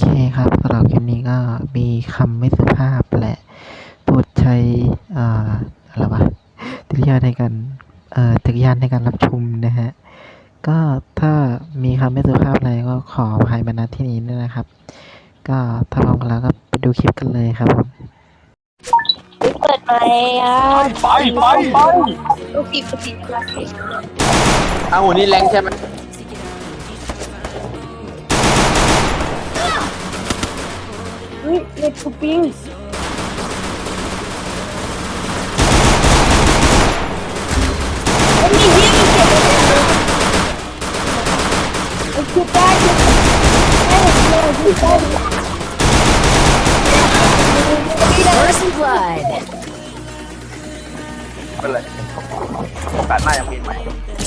เคครับสำหรับคลิปนี้ก็มีคำไม่สุภาพและโปรดใช้อ่าอะไรวะติยานในการเอ่อจักรยานในการรับชมนะฮะ ก็ถ้ามีคำไม่สุภาพอะไรก็ขออภัยมาณที่นี้ด้วยนะครับ ก็ถ้าพร้อมกันแล้วก็ไปดูคลิปกันเลยครับผมเปิดไหมอะไปไปไปลูกศิษย์ลูกศิษย์ลูกศิษย์เอาหัวนี่แรงใช่ไหม ดได้ First blood. เป็นไรโอกาสหน้ายังมีไหม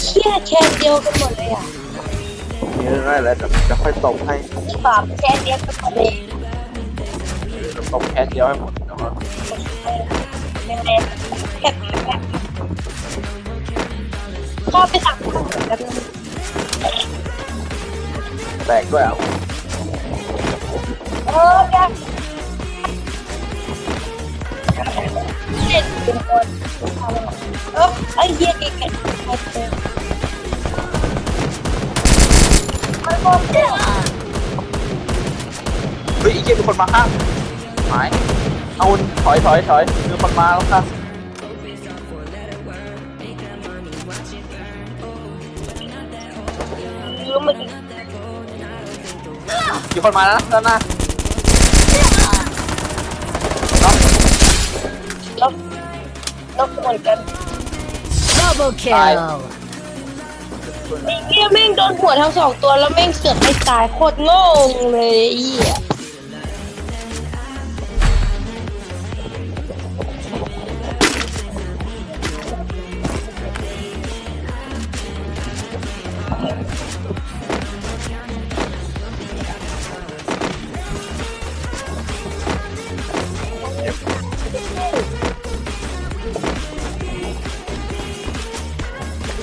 เชี่ยแค่เดียวกันหมดเลยอะมีเรื่องอะไรแล้วจะจะค่อยตบให้สามแค่เดียวกันหมดเลย ตบแค่เดียวให้หมดแล้วก็ยังไงแค่แค่ก็ไปสั่งข้าวเหมือนกันแตกด้วยอะเออแกเล่นเป็นคนเออไอ้เหี้ยแกแกไอ้เจ้าไอ้คนเจ้าเฮ้ยอีกเกมมีคนมาข้าง หายเอาถอยถอยถอยมีคนมาแล้วค่ะลืมมาดิมีคนมาแล้วด้านหน้าแล้วแล้วเหมือนกัน Double kill. ไอ้เหี้ยแม่งโดนหัวทั้งสองตัวแล้วแม่งเสือกไม่ตายโคตรโง่เลยไอ้เหี้ย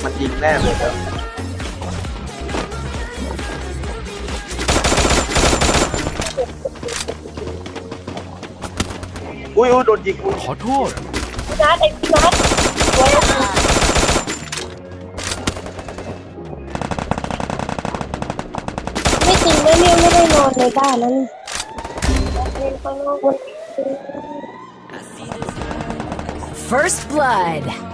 มันยิงแน่เลยแล้วอุ้ยอุ้ยโดนยิงอุ้ยขอโทษ พี่นัทไอ้พี่นัทไว้ไม่จริงนะเนี่ยไม่ได้นอนในบ้านนั้นเล่นข้างนอกวัน First blood.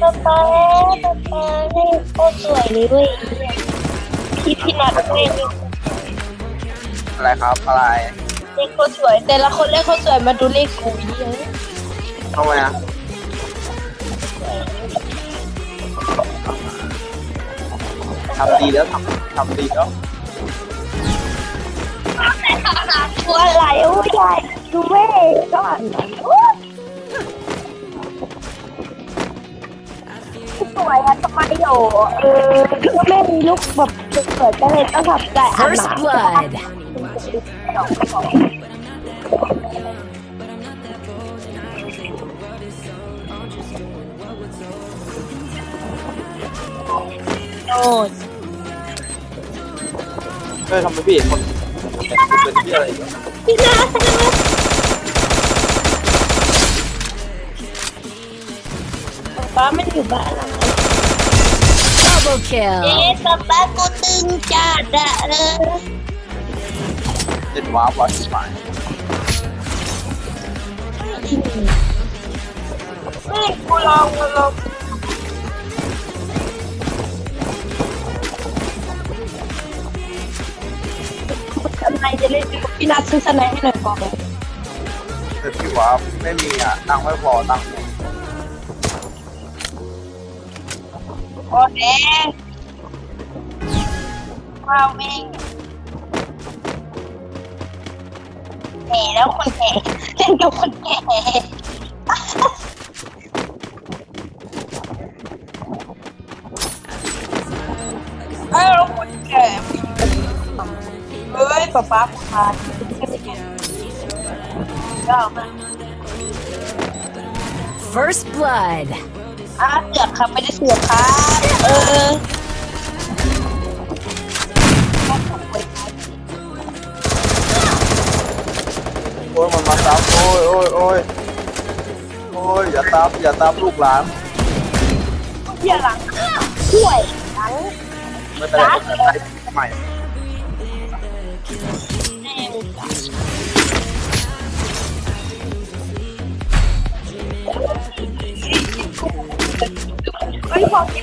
ป๊าป๊าป๊าป๊าให้โคตรสวยเลยเว้ยพี่พี่นัทเล่นอะไรครับอะไรเลขโคตรสวย แต่ละคนเลขโคตรสวยมาดูเลขกูเยอะทำไมอะทำดีแล้วทำทำดีแล้ว ตัวอะไรโอ้ยใหญ่ดูเว้ยก่อนสวยอะทำไมโหเออก็ไม่มีลูกแบบสวยๆก็เลยต้องทำใจอัน First หนา blood. โอ้ยเออทำไมพี่เห็นคนเป็นที่อะไรอยู่พี่นาป้ย บ้านแล้ว Double เอ๊ะ kill. ป้าป้ากูตึงจัดอะเเจ็ดว้าวร้อยสิบหมายเฮ้ยกูลองกูลองทำไมจะเล่นพี่นัทซื้อสไนให้หน่อยก่อนแต่พี่ว้าวไม่มีอะตังค์ไม่พอตังค์โอ้แดงว้าววิ่งแหน่แล้วคนแก่เล่นกับคนแก่ ป๊าป๊าพาก็เอามา First blood. อะเสือกครับไม่ได้เสือกครับเออโอ้ยมันมาตามโอ้ยโอ้ยโอ้ยโอ้ยอย่าตามอย่าตามลูกหลานเหี้ยหลังห่วยหลังไม่เป็นไรไม่เป็นไรใหม่ แม่งเฮ้ยของที่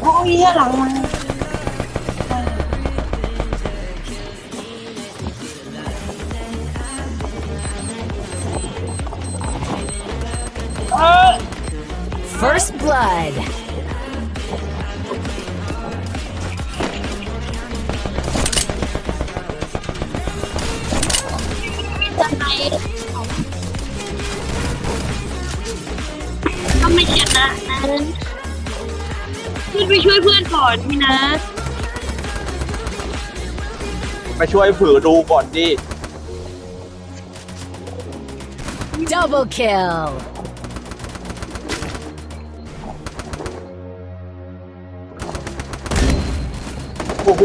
โอ้ยหลังมันเออ First blood. จะไหนถ้าไม่ชนะนั้น ไปช่วยเพื่อนก่อนพี่นะไปช่วยผือดูก่อนดิ Double kill. โอ้โห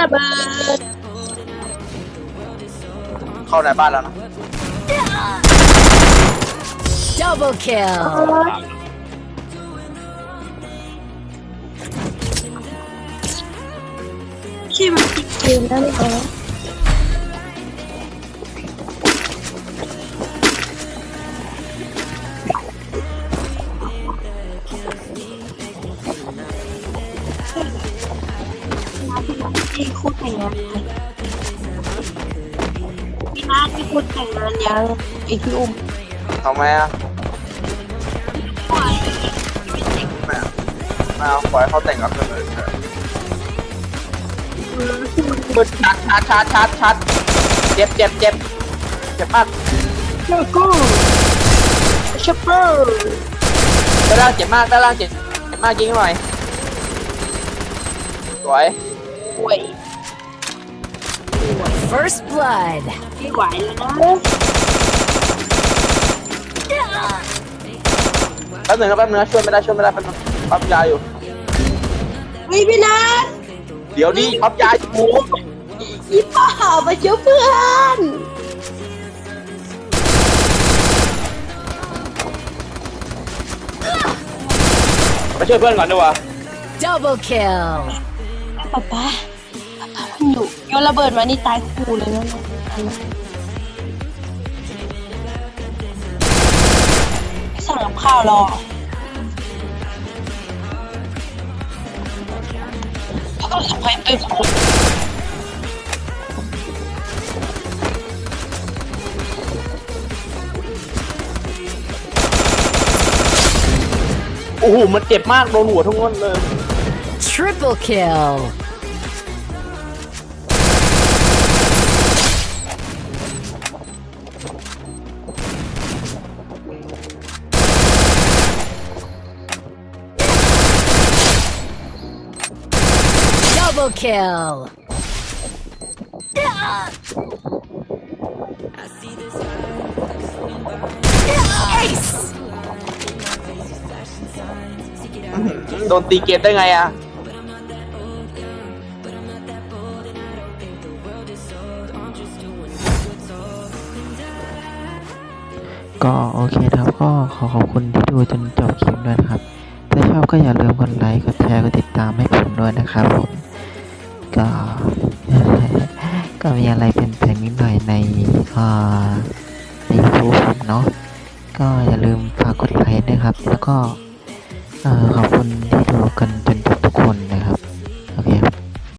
ระเบิดเข้าในบ้านแล้วนะ Double kill. ใช่มันติดเกมแล้วเหรอ ไอพี่อุ้มทำไมอะไม่เอาไม่เอาปล่อยให้เขาแต่งกับเธอเลยเถอะมืดชัดชัดชัดชัดชัดเจ็บเจ็บเจ็บเจ็บมากแล้วก็ชอปเปอร์ด้านล่างเจ็บมากด้านล่างเจ็บเจ็บมากยิงหน่อยสวยป่วย First blood. ไม่ไหวแล้วนะ แป๊บหนึงนะแป๊บหนึงนะช่วยไม่ได้ช่วยไม่ได้แป๊บหนึงปั๊มยาอยู่ เฮ้ยพี่นัทเดี๋ยวดิปั๊มยาอยู่ยี่ป่ามาช่วยเพื่อนไปช่วยเพื่อนก่อนดีกว่า Double kill. ป๊าป๊าป๊าป๊ามันอยู่โยนระเบิดมานี่ตายคู่เลยนะาวรอแล้วก็สับให้ไปสองคนโอ้โห มันเจ็บมาก โดนหัวทั้งนั้นเลย Triple kill. Double kill. Ace. โดนตีเกมได้ไงอะ ก็โอเคนะครับก็ขอขอบคุณที่ดูจนจบคลิปด้วยนะครับ ถ้าชอบก็อย่าลืมกดไลค์ กดแชร์ กดติดตามให้ผมด้วยนะครับผม ก็ ก็มีอะไรเป็นแปลงนิดหน่อยในในยูทูบผมเนาะก็อย่าลืมฝากกดไลค์นะครับ แล้วก็ขอบคุณที่ดูกันจนจบทุกคน